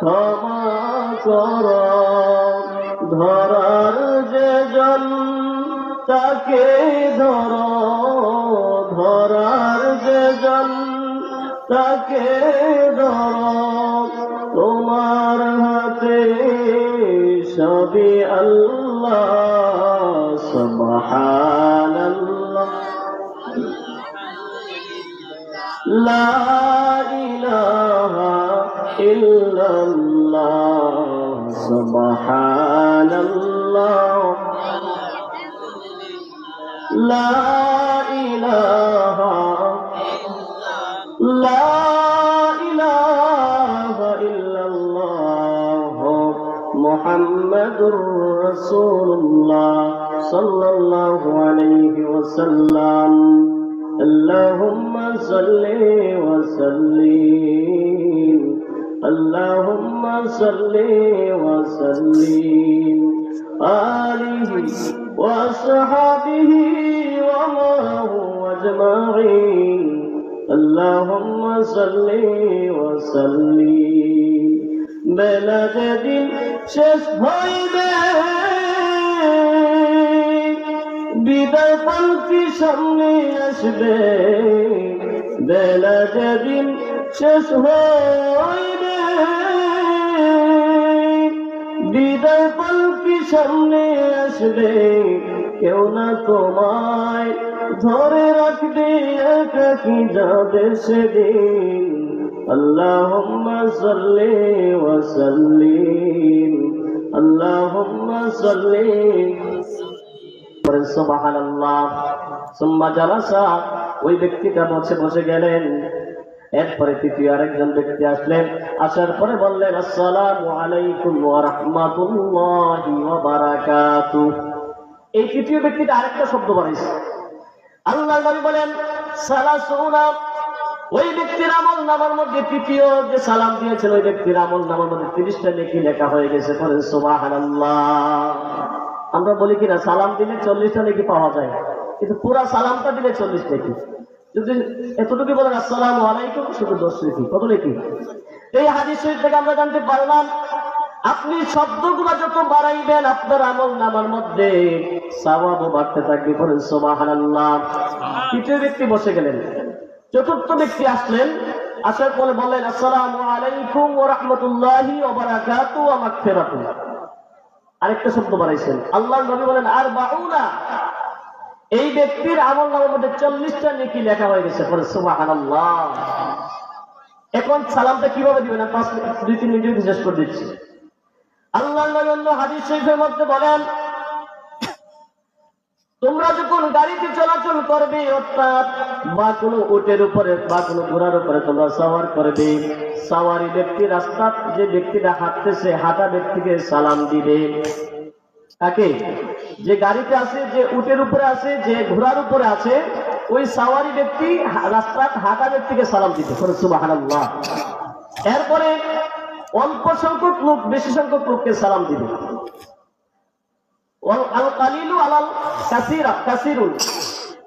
ক্ষমা করো। ধরার যে জন তাকে ধরো। ধরার যে জন তাকে ধরো। তোমার হাতে সবই আল্লাহ, সুবহানাল্লাহ। لا سبحان الله لا إله لا إله إلا الله محمد رسول الله صلى الله عليه وسلم. اللهم صل وسلم. اللهم صل وسلم آله وأصحابه ومعه أجمعين اللهم صل وسلم বেলা যেদিন শেষ হইবে বিদায় পালকি সামনে আসবে বেলা যেদিন শেষ হইবে। হৃদয় পালকি সামনে আসবে, কেউ না তোমায় ধরে রাখবে, একাকি যাবে সেদিন। আল্লাহুম্মা সাল্লি ওয়া সাল্লিম, আল্লাহুম্মা সাল্লি সুবহানাল্লাহ। সুম্মা জালাসা, ওই ব্যক্তিটা বসে বসে গেলেন। এরপরে তৃতীয় আরেকজন ব্যক্তি আসলেন। আসার পরে বললেন, আসসালামু আলাইকুম ওয়া ওয়া বারাকাতুহু এই তৃতীয় ব্যক্তিটা আরেকটা শব্দ বানাইছে। আল্লাহ নবী বলেন, সালাসুনা। ওই ব্যক্তির আমল নামার মধ্যে তৃতীয় যে সালাম দিয়েছেন, ওই ব্যক্তির আমল নামার মধ্যে তিরিশটা নেকি লেখা হয়ে গেছে। করেন সুবহানাল্লাহ। আমরা বলি কিনা, সালাম দিলে চল্লিশটা নাকি পাওয়া যায়। কিন্তু পুরা সালামটা দিলে চল্লিশ নাকি। যদি এতটুকু বলেন আসসালাম আলাইকুম শুধু দশ নাকি কত নাকি এই হাদিস শরীফ থেকে আমরা জানতে পারলাম আপনি শব্দগুলো যত বাড়াইবেন আপনার আমল নামার মধ্যে সাওয়াবও বাড়তে থাকবে। বলেন সুবহানাল্লাহ তৃতীয় ব্যক্তি বসে গেলেন। চতুর্থ ব্যক্তি আসলেন। আসার পরে বললেন আসসালামু আলাইকুম ওয়া রাহমাতুল্লাহি ওয়া বারাকাতুহু ওয়া মাগফিরাতুহু আরেকটা শব্দ বানাইছেন আল্লাহ নবী বলেন আর বাউনা এই ব্যক্তির আমল নামের মধ্যে চল্লিশটা নেকি লেখা হয়ে গেছে। পরে সুবহানাল্লাহ। এখন সালামটা কীভাবে দিবেন? পাঁচ দুই, তিন মিনিট শেষ করে দিচ্ছি। আল্লাহ হাদিস শরীফের মধ্যে বলেন, তোমরা যখন গাড়িতে চলাচল করবে, অর্থাৎ বা কোনো উটের উপরে বা কোনো ঘোড়ার উপরে তোমরা সাওয়ার করবে, সাওয়ারি ব্যক্তি রাস্তা, যে ব্যক্তিটা হাঁটতেছে, হাঁটা ব্যক্তিকে সালাম দিবে। তাকে যে গাড়িতে আছে, যে উটের উপরে আছে, যে ঘোড়ার উপরে আছে, ওই সাওয়ারি ব্যক্তি রাস্তা হাঁটা ব্যক্তিকে সালাম দিতে এরপরে অল্প সংখ্যক লোক, বেশি সংখ্যক লোককে সালাম দিবে।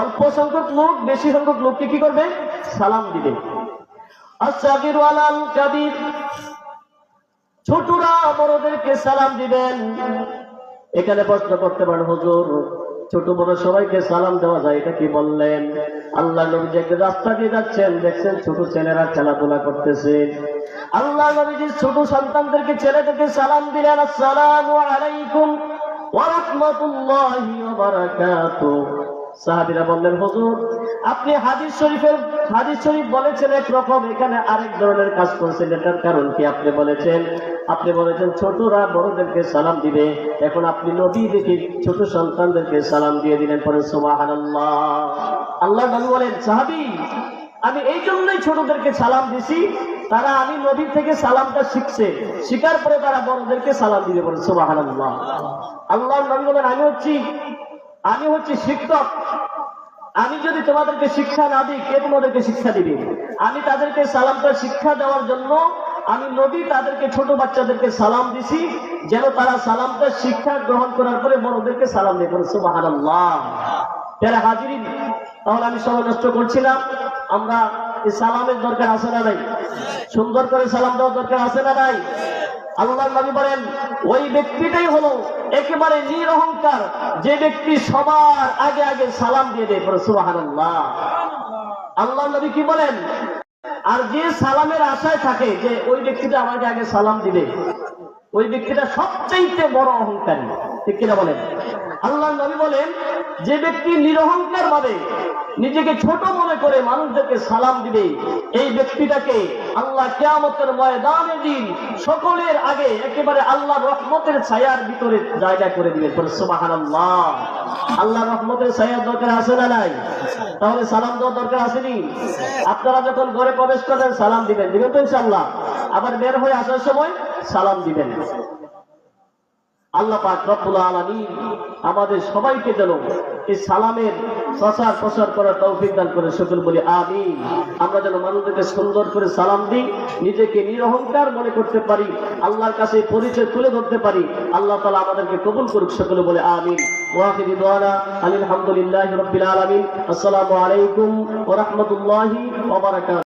অল্প সংখ্যক লোক, বেশি সংখ্যক লোককে কি করবে? সালাম দিবে। ছোটরা, বড়দেরকে সালাম দিবেন। এখানে প্রশ্ন করতে পারেন, হুজুর, ছোট বড় সবাইকে সালাম দেওয়া যায়, এটা কি বললেন? আল্লাহ নবী যে একটা রাস্তা দিয়ে যাচ্ছেন, দেখছেন ছোট ছেলেরা খেলাধুলা করতেছে। আল্লাহ নবীজি ছোট সন্তানদেরকে ছেলেদেরকে সালাম দিলেন, আসসালামু আলাইকুম ওয়া রাহমাতুল্লাহি ওয়া বারাকাতুহু। সাহাবীরা বললেন, হুজুর, আপনি হাদিস শরীফের, হাদিস শরীফ বলেছেন একরকম এখানে আরেক ধরনের কাজ করছেন। এটার কারণ কি? আপনি বলেছেন আপনি বলেছেন ছোটরা বড়দেরকে সালাম দিবে। এখন আপনি নবী দেখে ছোট সন্তানদেরকে সালাম দিয়ে দিলেন পরে সুবহানাল্লাহ। আল্লাহ নবী বলেন, সাহাবী, আমি এই জন্যই ছোটদেরকে সালাম দিছি, তারা আমি নবী থেকে সালামটা শিখছে। শিকার পরে তারা বড়দেরকে সালাম দিতে পারে সুবাহান আল্লাহ আল্লাহ নবী বলেন, আমি হচ্ছি আমি হচ্ছি শিক্ষক। আমি যদি তোমাদেরকে শিক্ষা না দিই, কে তোমাদেরকে শিক্ষা দিবে? আমি তাদেরকে সালামটা শিক্ষা দেওয়ার জন্য আমি নবী তাদেরকে ছোট বাচ্চাদেরকে সালাম দিছি, যেন তারা সালামটা শিক্ষা গ্রহণ করার পরে বড়দেরকে সালাম দিয়ে করে সুবাহান আল্লাহ যারা হাজিরি তাহলে আমি সময় নষ্ট করছিলাম আমরা সালামের দরকার আছে না নাই? সুন্দর করে সালাম দেওয়ার দরকার আছে না নাই? আল্লাহ নবী বলেন, ওই ব্যক্তিটাই হলো একেবারে নিরহংকার। যে ব্যক্তি সবার আগে আগে সালাম দিয়ে দেয় সুবাহান আল্লাহ আল্লাহ নবী কি বলেন? আর যে সালামের আশায় থাকে যে ওই ব্যক্তিটা আমাকে আগে সালাম দিবে, ওই ব্যক্তিটা সবচেয়ে বড় অহংকারী। ঠিক কিনা বলেন? আল্লাহ নবী বলেন, যে ব্যক্তি নিরহংকার ভাবে নিজেকে ছোট মনে করে মানুষদেরকে সালাম দিবে, এই ব্যক্তিটাকে আল্লাহ কেয়ামতের ময়দানে দিন সকলের আগে একেবারে আল্লাহ রহমতের ছায়ার ভিতরে জায়গা করে দিবে। আল্লাহ রহমতের ছায়ার দরকার আছে না নাই? তাহলে সালাম দেওয়ার দরকার আসেনি? আপনারা যখন ঘরে প্রবেশ করেন সালাম দিবেন। দিবেন তো ইনশাল্লাহ আবার বের হয়ে আসার সময় সালাম দিবেন। আল্লাহ পাক রব্বুল আলামিন আমাদের সবাইকে যেন এই সালামের প্রচার প্রসার করার তৌফিক দান করে সকল বলি আমি আমরা যেন মানুষদেরকে সুন্দর করে সালাম দিই, নিজেকে নিরহংকার মনে করতে পারি, আল্লাহর কাছে পরিচয় তুলে ধরতে পারি, আল্লাহ তালা আমাদেরকে কবুল করুক সকলে বলে আমিন। ওয়াহিদি দোয়ানা আলহামদুলিল্লাহ রব্বিল আলামিন। আসসালামু আলাইকুম ওয়া রাহমাতুল্লাহি ওয়া বারাকাতুহু।